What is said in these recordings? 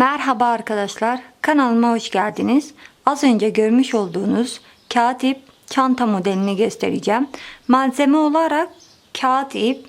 Merhaba arkadaşlar, kanalıma hoş geldiniz. Az önce görmüş olduğunuz kağıt ip çanta modelini göstereceğim. Malzeme olarak kağıt ip,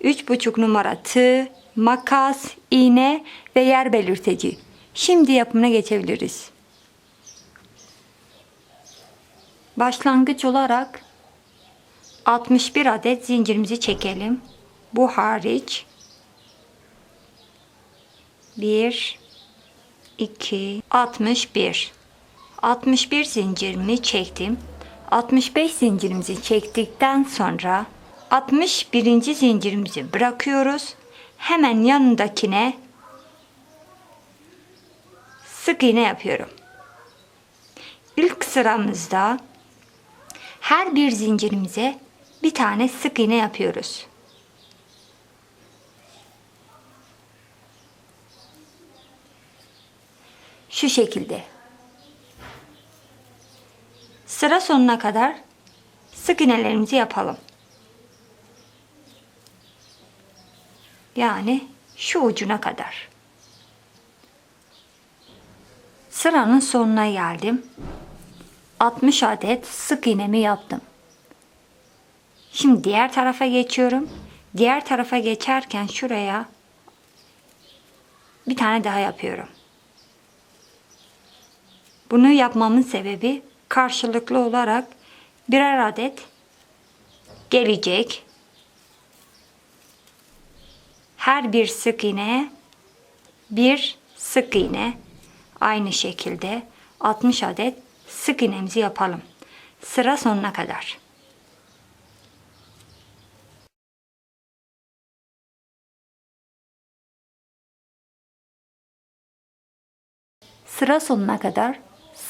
3,5 numara tığ, makas, iğne ve yer belirteci. Şimdi yapımına geçebiliriz. Başlangıç olarak 61 adet zincirimizi çekelim. Bu hariç 1 2 61 61 zincirimi çektim. 65 zincirimizi çektikten sonra 61. zincirimizi bırakıyoruz. Hemen yanındakine sık iğne yapıyorum. İlk sıramızda her bir zincirimize bir tane sık iğne yapıyoruz. Şu şekilde. Sıra sonuna kadar sık iğnelerimizi yapalım. Yani şu ucuna kadar. Sıranın sonuna geldim. 60 adet sık iğnemi yaptım. Şimdi diğer tarafa geçiyorum. Diğer tarafa geçerken şuraya bir tane daha yapıyorum. Bunu yapmamın sebebi karşılıklı olarak birer adet gelecek. Her bir sık iğneye bir sık iğne aynı şekilde 60 adet sık iğnemizi yapalım. Sıra sonuna kadar. Sıra sonuna kadar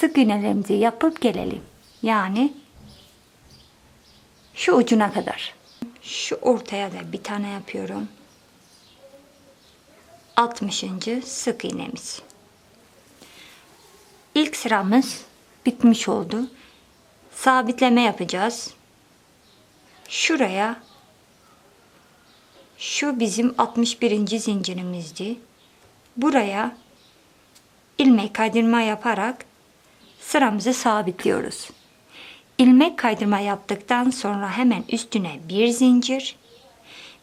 sık iğnelerimizi yapıp gelelim. Yani şu ucuna kadar. Şu ortaya da bir tane yapıyorum. 60. sık iğnemiz. İlk sıramız bitmiş oldu. Sabitleme yapacağız. Şuraya şu bizim 61. zincirimizdi. Buraya ilmek kaydırma yaparak sıramızı sabitliyoruz. İlmek kaydırma yaptıktan sonra hemen üstüne bir zincir,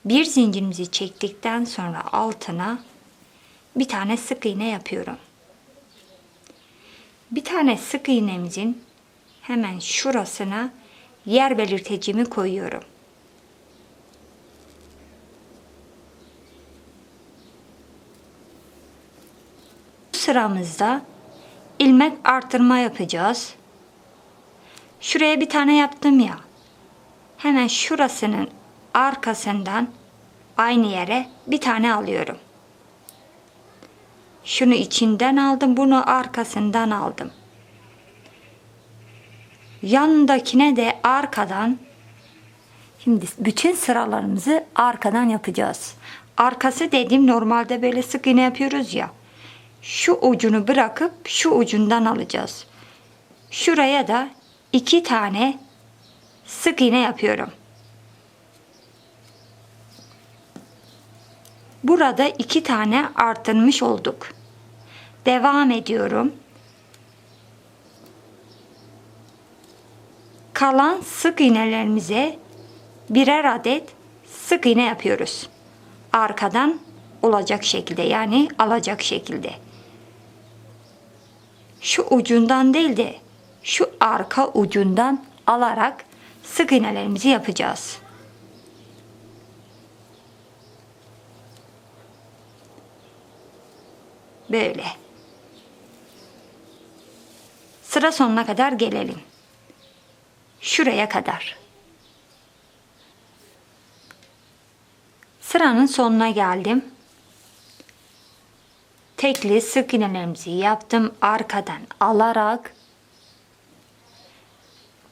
bir zincirimizi çektikten sonra altına bir tane sık iğne yapıyorum. Bir tane sık iğnemizin hemen şurasına yer belirtecimi koyuyorum. Bu sıramızda ilmek artırma yapacağız. Şuraya bir tane yaptım ya. Hemen şurasının arkasından aynı yere bir tane alıyorum. Şunu içinden aldım, bunu arkasından aldım. Yanındakine de arkadan Şimdi bütün sıralarımızı arkadan yapacağız. Arkası dediğim normalde böyle sık iğne yapıyoruz ya. Şu ucunu bırakıp şu ucundan alacağız. Şuraya da iki tane sık iğne yapıyorum. Burada iki tane artırmış olduk. Devam ediyorum. Kalan sık iğnelerimize birer adet sık iğne yapıyoruz. Arkadan olacak şekilde yani alacak şekilde. Şu ucundan değil de şu arka ucundan alarak sık iğnelerimizi yapacağız. Böyle. Sıra sonuna kadar gelelim. Şuraya kadar. Sıranın sonuna geldim. Tekli sık iğnelerimizi yaptım arkadan alarak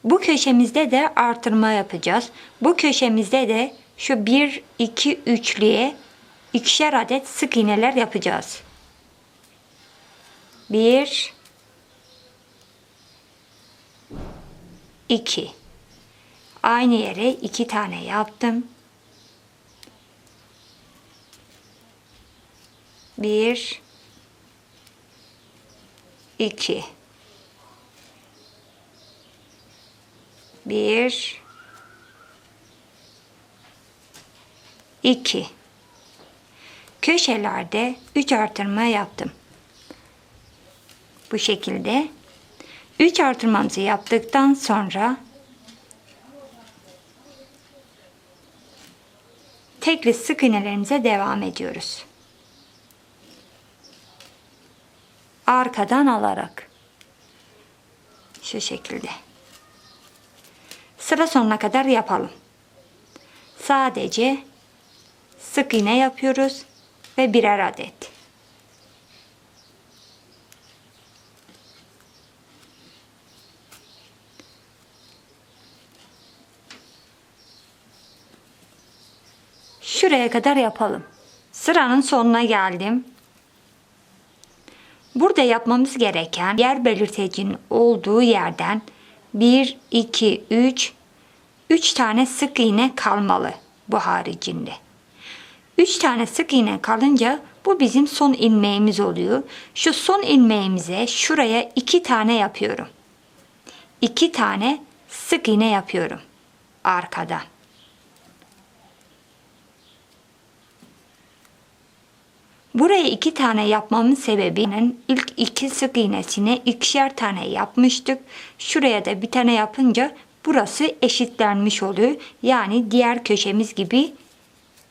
bu köşemizde de artırma yapacağız. Bu köşemizde de şu 1 2 3'lüye ikişer adet sık iğneler yapacağız. 1 2 Aynı yere iki tane yaptım. Bir 2 1 2 Köşelerde 3 artırma yaptım. Bu şekilde 3 artırmamızı yaptıktan sonra tekli sık iğnelerimize devam ediyoruz. Arkadan alarak şu şekilde. Sıra sonuna kadar yapalım. Sadece sık iğne yapıyoruz ve birer adet. Şuraya kadar yapalım. Sıranın sonuna geldim. Burada yapmamız gereken yer belirtecinin olduğu yerden 1, 2, 3, 3 tane sık iğne kalmalı bu haricinde. 3 tane sık iğne kalınca bu bizim son ilmeğimiz oluyor. Şu son ilmeğimize şuraya 2 tane yapıyorum. 2 tane sık iğne yapıyorum arkadan. Buraya iki tane yapmamın sebebinin ilk iki sık iğnesine ikişer tane yapmıştık. Şuraya da bir tane yapınca burası eşitlenmiş oluyor. Yani diğer köşemiz gibi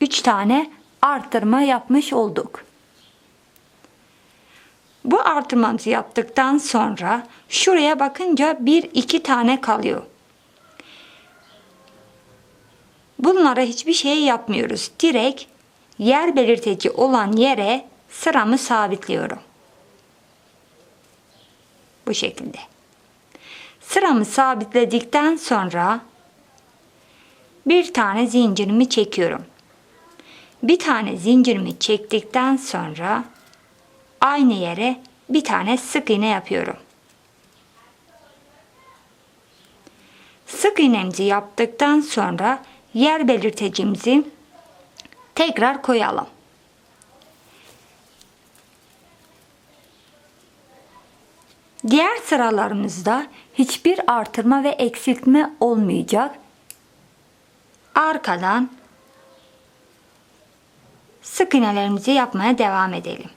üç tane artırma yapmış olduk. Bu artırmamızı yaptıktan sonra şuraya bakınca bir iki tane kalıyor. Bunlara hiçbir şey yapmıyoruz. Direkt yer belirteci olan yere sıramı sabitliyorum. Bu şekilde. Sıramı sabitledikten sonra bir tane zincirimi çekiyorum. Bir tane zincirimi çektikten sonra aynı yere bir tane sık iğne yapıyorum. Sık iğnemizi yaptıktan sonra yer belirtecimizi tekrar koyalım. Diğer sıralarımızda hiçbir artırma ve eksiltme olmayacak. Arkadan sık iğnelerimizi yapmaya devam edelim.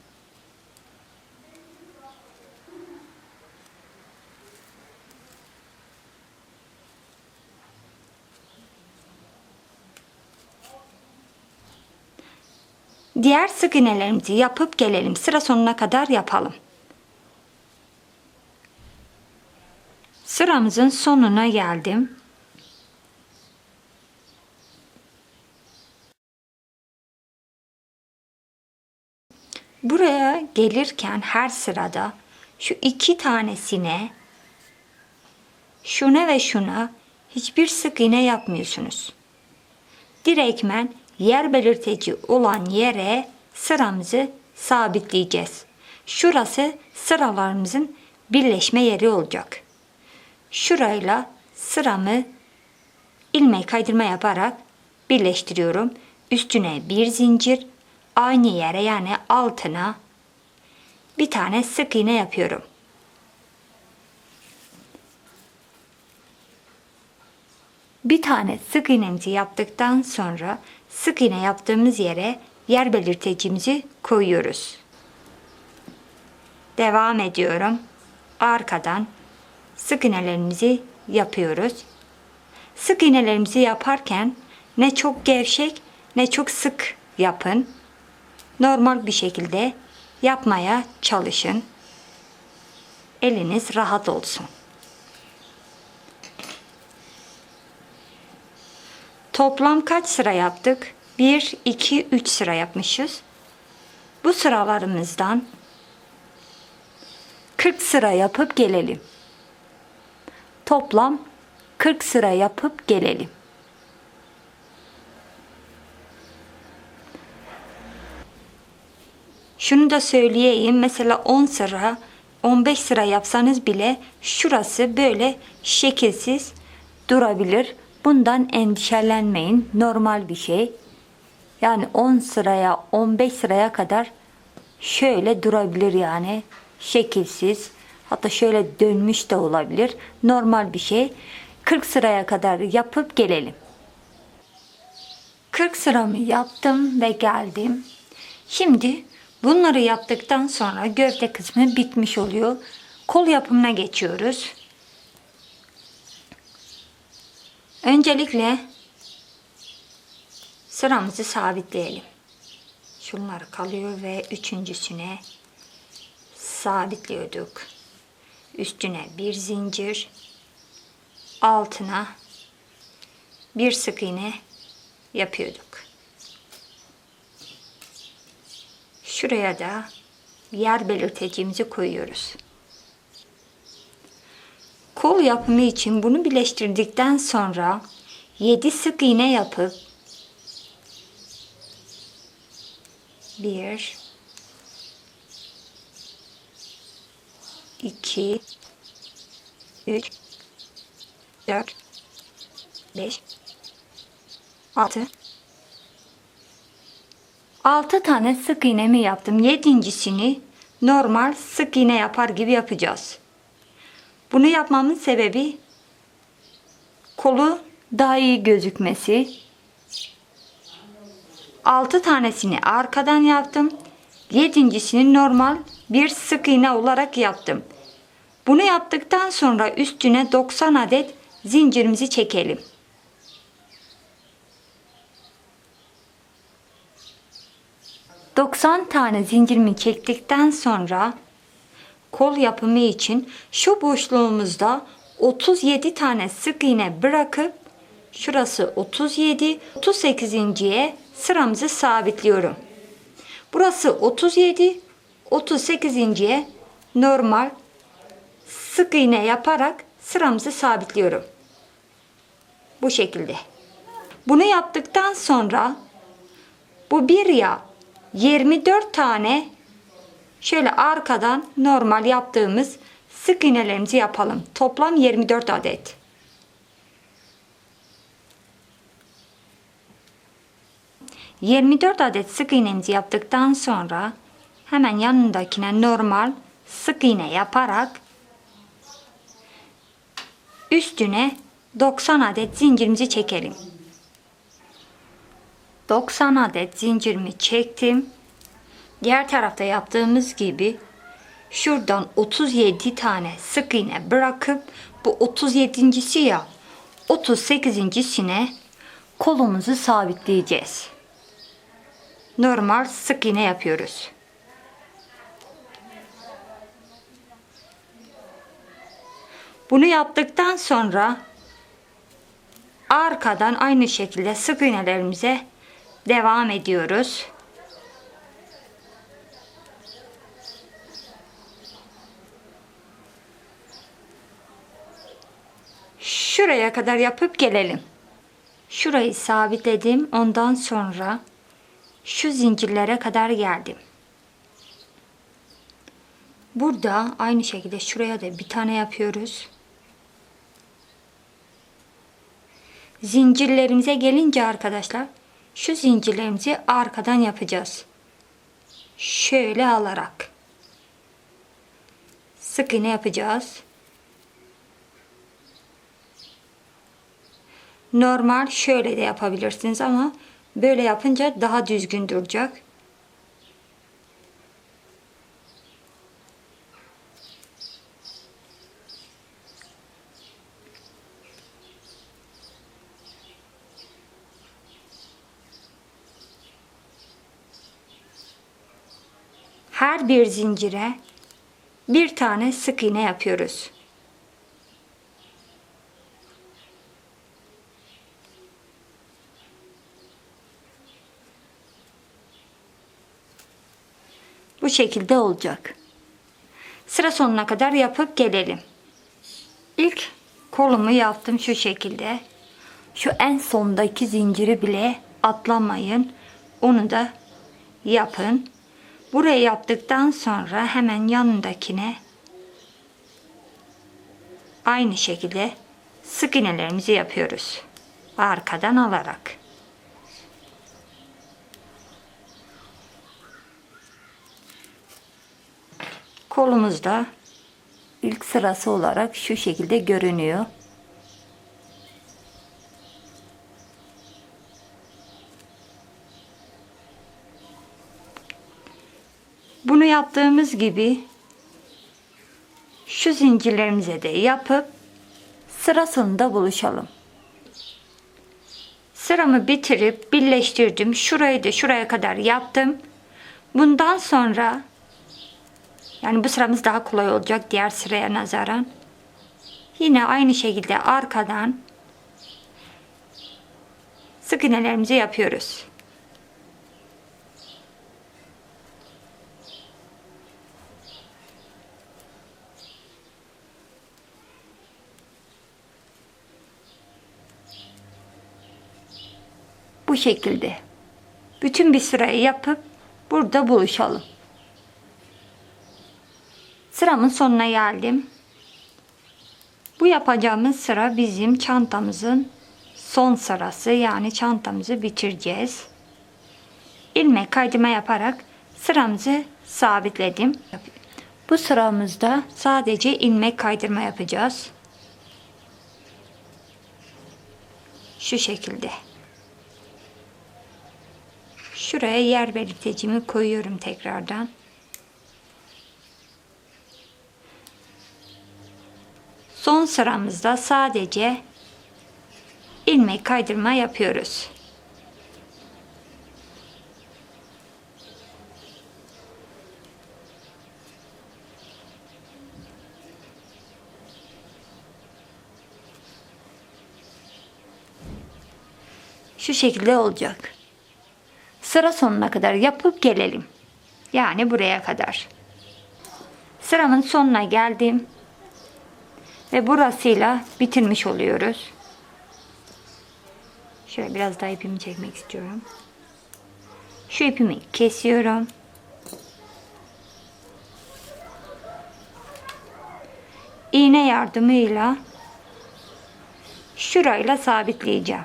Diğer sık iğnelerimizi yapıp gelelim. Sıra sonuna kadar yapalım. Sıramızın sonuna geldim. Buraya gelirken her sırada şu iki tanesine şuna ve şuna hiçbir sık iğne yapmıyorsunuz. Direktmen yer belirteci olan yere sıramızı sabitleyeceğiz. Şurası sıralarımızın birleşme yeri olacak. Şurayla sıramı ilmek kaydırma yaparak birleştiriyorum. Üstüne bir zincir, aynı yere yani altına bir tane sık iğne yapıyorum. Bir tane sık iğnemizi yaptıktan sonra sık iğne yaptığımız yere yer belirtecimizi koyuyoruz. Devam ediyorum. Arkadan sık iğnelerimizi yapıyoruz. Sık iğnelerimizi yaparken ne çok gevşek ne çok sık yapın. Normal bir şekilde yapmaya çalışın. Eliniz rahat olsun. Toplam kaç sıra yaptık? 1, 2, 3 sıra yapmışız. Bu sıralarımızdan 40 sıra yapıp gelelim. Toplam 40 sıra yapıp gelelim. Şunu da söyleyeyim. Mesela 10 sıra, 15 sıra yapsanız bile şurası böyle şekilsiz durabilir. Bundan endişelenmeyin. Normal bir şey. Yani 10 sıraya, 15 sıraya kadar şöyle durabilir yani. Şekilsiz. Hatta şöyle dönmüş de olabilir. Normal bir şey. 40 sıraya kadar yapıp gelelim. 40 sıramı yaptım ve geldim. Şimdi bunları yaptıktan sonra gövde kısmı bitmiş oluyor. Kol yapımına geçiyoruz. Öncelikle sıramızı sabitleyelim. Şunlar kalıyor ve üçüncüsüne sabitliyorduk. Üstüne bir zincir, altına bir sık iğne yapıyorduk. Şuraya da yer belirteceğimizi koyuyoruz. Kol yapımı için bunu birleştirdikten sonra 7 sık iğne yapıp 1 2 3 4 5 6 6 tane sık iğnemi yaptım. Yedincisini normal sık iğne yapar gibi yapacağız. Bunu yapmamın sebebi kolu daha iyi gözükmesi. 6 tanesini arkadan yaptım. Yedincisini normal bir sık iğne olarak yaptım. Bunu yaptıktan sonra üstüne 90 adet zincirimizi çekelim. ...90 tane zincirimi çektikten sonra... ...kol yapımı için şu boşluğumuzda... ...37 tane sık iğne bırakıp... ...şurası 37... ...38.ye sıramızı sabitliyorum. Burası 37... ...38.ye normal... ...sık iğne yaparak sıramızı sabitliyorum. Bu şekilde. Bunu yaptıktan sonra bu bir ya 24 tane şöyle arkadan normal yaptığımız sık iğnelerimizi yapalım. Toplam 24 adet. ...24 adet sık iğnemizi yaptıktan sonra... ...hemen yanındakine normal sık iğne yaparak... ...üstüne 90 adet zincirimizi çekelim. 90 adet zincirimi çektim. Diğer tarafta yaptığımız gibi şuradan 37 tane sık iğne bırakıp bu 37.si ya 38.sine kolumuzu sabitleyeceğiz. Normal sık iğne yapıyoruz. Bunu yaptıktan sonra arkadan aynı şekilde sık iğnelerimize devam ediyoruz. Şuraya kadar yapıp gelelim. Şurayı sabitledim. Ondan sonra şu zincirlere kadar geldim. Burada aynı şekilde şuraya da bir tane yapıyoruz. Zincirlerimize gelince arkadaşlar şu zincirlerimizi arkadan yapacağız. Şöyle alarak. Sık iğne yapacağız. Normal şöyle de yapabilirsiniz ama böyle yapınca daha düzgün duracak. her bir zincire bir tane sık iğne yapıyoruz. Şekilde olacak. Sıra sonuna kadar yapıp gelelim. İlk kolumu yaptım şu şekilde. Şu en sondaki zinciri bile atlamayın. Onu da yapın. Burayı yaptıktan sonra hemen yanındakine aynı şekilde sık iğnelerimizi yapıyoruz. Arkadan alarak. Kolumuzda ilk sırası olarak şu şekilde görünüyor. Bunu yaptığımız gibi şu zincirlerimize de yapıp sırasında buluşalım. Sıramı bitirip birleştirdim. Şurayı da şuraya kadar yaptım. Bundan sonra yani bu sıramız daha kolay olacak diğer sıraya nazaran. Yine aynı şekilde arkadan sık iğnelerimizi yapıyoruz. Bu şekilde. Bütün bir sırayı yapıp burada buluşalım. Sıramın sonuna geldim. Bu yapacağımız sıra bizim çantamızın son sırası. Yani çantamızı bitireceğiz. İlmek kaydırma yaparak sıramızı sabitledim. Bu sıramızda sadece ilmek kaydırma yapacağız. Şu şekilde. Şuraya yer belirtecimi koyuyorum tekrardan. Son sıramızda sadece ilmek kaydırma yapıyoruz. Şu şekilde olacak. Sıra sonuna kadar yapıp gelelim. Yani buraya kadar. Sıramın sonuna geldim. Ve burasıyla bitirmiş oluyoruz. Şöyle biraz daha ipimi çekmek istiyorum. Şu ipimi kesiyorum. İğne yardımıyla şurayla sabitleyeceğim.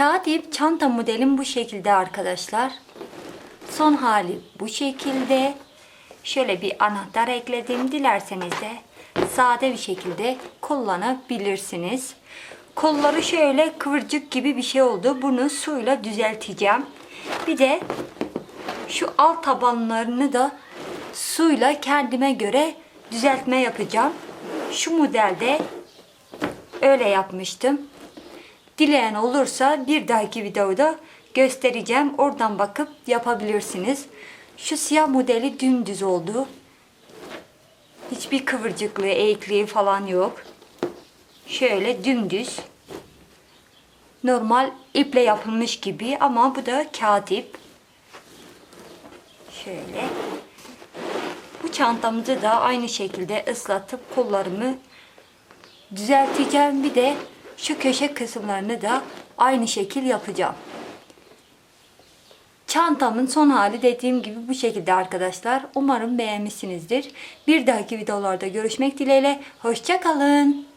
Kağıt çanta modelim bu şekilde arkadaşlar. Son hali bu şekilde. Şöyle bir anahtar ekledim. Dilerseniz de sade bir şekilde kullanabilirsiniz. Kolları şöyle kıvırcık gibi bir şey oldu. Bunu suyla düzelteceğim. Bir de şu alt tabanlarını da suyla kendime göre düzeltme yapacağım. Şu modelde öyle yapmıştım. Dileyen olursa bir dahaki videoda göstereceğim. Oradan bakıp yapabilirsiniz. Şu siyah modeli dümdüz oldu. Hiçbir kıvırcıklığı, eğikliği falan yok. Şöyle dümdüz. Normal iple yapılmış gibi ama bu da kağıt ip. Şöyle. Bu çantamızı da aynı şekilde ıslatıp kollarımı düzelteceğim. Bir de şu köşe kısımlarını da aynı şekil yapacağım. Çantamın son hali dediğim gibi bu şekilde arkadaşlar. Umarım beğenmişsinizdir. Bir dahaki videolarda görüşmek dileğiyle. Hoşçakalın.